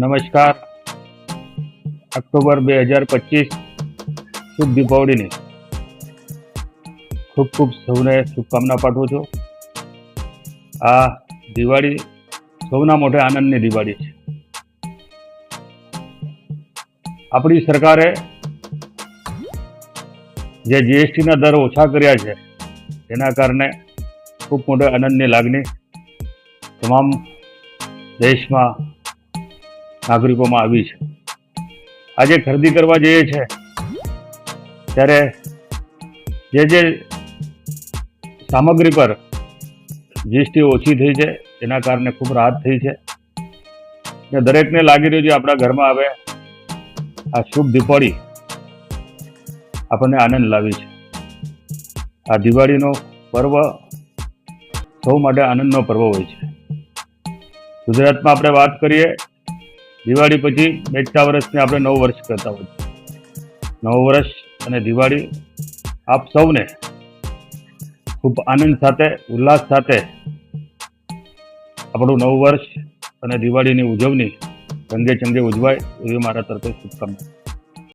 નમસ્કાર. ઓક્ટોબર બે હજાર પચીસ શુભ દીપાવળીની ખૂબ ખૂબ સૌને શુભકામના પાઠવું છું. આ દિવાળી સૌના મોઢે આનંદની દિવાળી છે. આપણી સરકારે જે જીએસટીના દર ઓછા કર્યા છે, એના કારણે ખૂબ મોટે આનંદની લાગણી તમામ દેશમાં નાગરિકોમાં આવી છે. આજે ખરીદી કરવા જઈએ છે, ત્યારે જે જે સામગ્રી પર જીએસટી ઓછી થઈ છે, એના કારણે ખૂબ રાહત થઈ છે. ને દરેકને લાગી રહ્યું છે, આપણા ઘરમાં આવે આ શુભ દીપાવળી આપણને આનંદ લાવી છે. આ દિવાળીનો પર્વ સૌ માટે આનંદનો પર્વ હોય છે. ગુજરાતમાં આપણે વાત કરીએ, દિવાળી પછી બેસતા વર્ષને આપણે નવ વર્ષ કરતા હોઈએ નવ વર્ષ અને દિવાળી આપ સૌને ખૂબ આનંદ સાથે, ઉલ્લાસ સાથે આપણું નવ વર્ષ અને દિવાળીની ઉજવણી રંગે ચંગે ઉજવાય એવી મારા તરફે શુભકામના